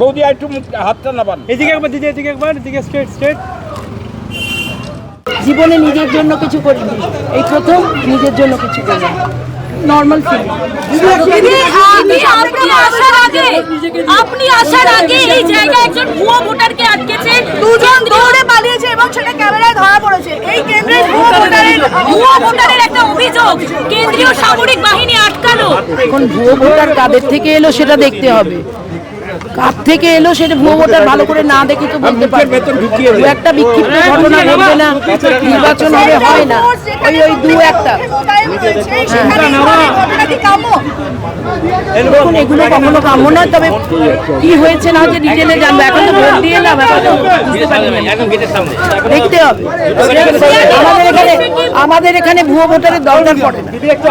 বৌদি আর একটু হাতটা নাবান। এদিকে একবার দিদি এদিকে একবার এদিকে স্ট্রেট স্ট্রেট জীবনে নিজের জন্য কিছু করিনি। এই প্রথম নিজের জন্য কিছু করিনি। নর্মাল ফিলিং দিদি, আপনি আপনি আসার আগে আপনি আসার আগে এই জায়গায় একজন ভুয়ো ভোটারকে আটকেছে দুজন দৌড়ে পালিয়েছে এবং সেটা ক্যামেরায় ধরা পড়েছে এই কেন্দ্রের ভুয়ো ভোটারের ভুয়ো একটা অভিযোগ। কেন্দ্রীয় সামরিক বাহিনী আটকালো। এখন ভুয়ো ভোটার কাদের থেকে এলো সেটা দেখতে হবে। কার থেকে এলো সেটা ভুয়ো ভোটার ভালো করে না দেখে তো বলতে পারবে ঢুকিয়ে একটা বিক্ষিপ্ত ঘটনা ঘটবে না। নির্বাচন হবে হয় না। ওই ওই দু একটা। এখন এগুলো কখনো কাম্য নয় তবে কি হয়েছে না হচ্ছে ডিটেলে জানব। এখন তো ভোট দিয়ে এলাম এখন তো বুঝতে পারি না। দেখতে হবে। আমাদের এখানে আমাদের এখানে ভুয়ো ভোটারের দরকার পড়ে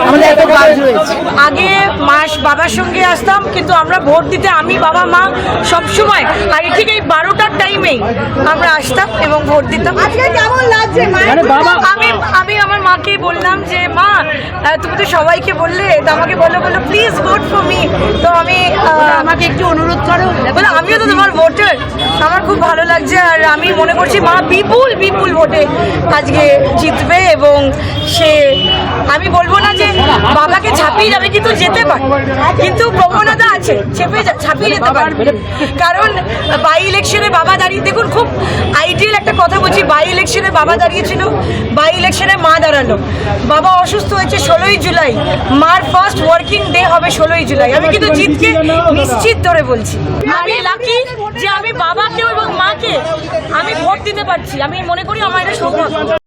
আমাদের এত কাজ রয়েছে। আগে মাস বাবার সঙ্গে আসতাম কিন্তু আমরা ভোট দিতে আমি বাবা মা সব সময় আগে ঠিক এই বারোটার টাইমেই আমরা আসতাম এবং ভোট দিতাম। আজকে কেমন লাগছে? আমি আমি আমার মাকে বললাম যে মা তুমি তো সবাইকে বললে তো আমাকে বলল বলল প্লিজ ভোট ফর মি তো আমি আমাকে একটু অনুরোধ করো বলে আমিও তো তোমার ভোটার আমার খুব ভালো লাগছে আর আমি মনে করছি মা বিপুল বিপুল ভোটে আজকে জিতবে এবং সে আমি বলব না যে বাবাকে ছাপিয়ে যাবে, কিন্তু যেতে পারে। কিন্তু প্রবণতা আছে ছাপিয়ে যেতে পারে। কারণ বাই ইলেকশনে বাবা দাঁড়িয়ে, দেখুন, খুব আইডিয়াল একটা কথা বলছি বাই ইলেকশনে বাবা দাঁড়িয়েছিল বাই ইলেকশনে মা দাঁড়াল। বাবা অসুস্থ হয়েছে ষোলোই জুলাই, মার ফার্স্ট ওয়ার্কিং ডে হবে ষোলোই জুলাই। আমি কিন্তু জিতকে নিশ্চিত ধরে বলছি। আমি লাকি যে আমি বাবাকে এবং মাকে আমি ভোট দিতে পারছি। আমি মনে করি আমার এটা সৌভাগ্য।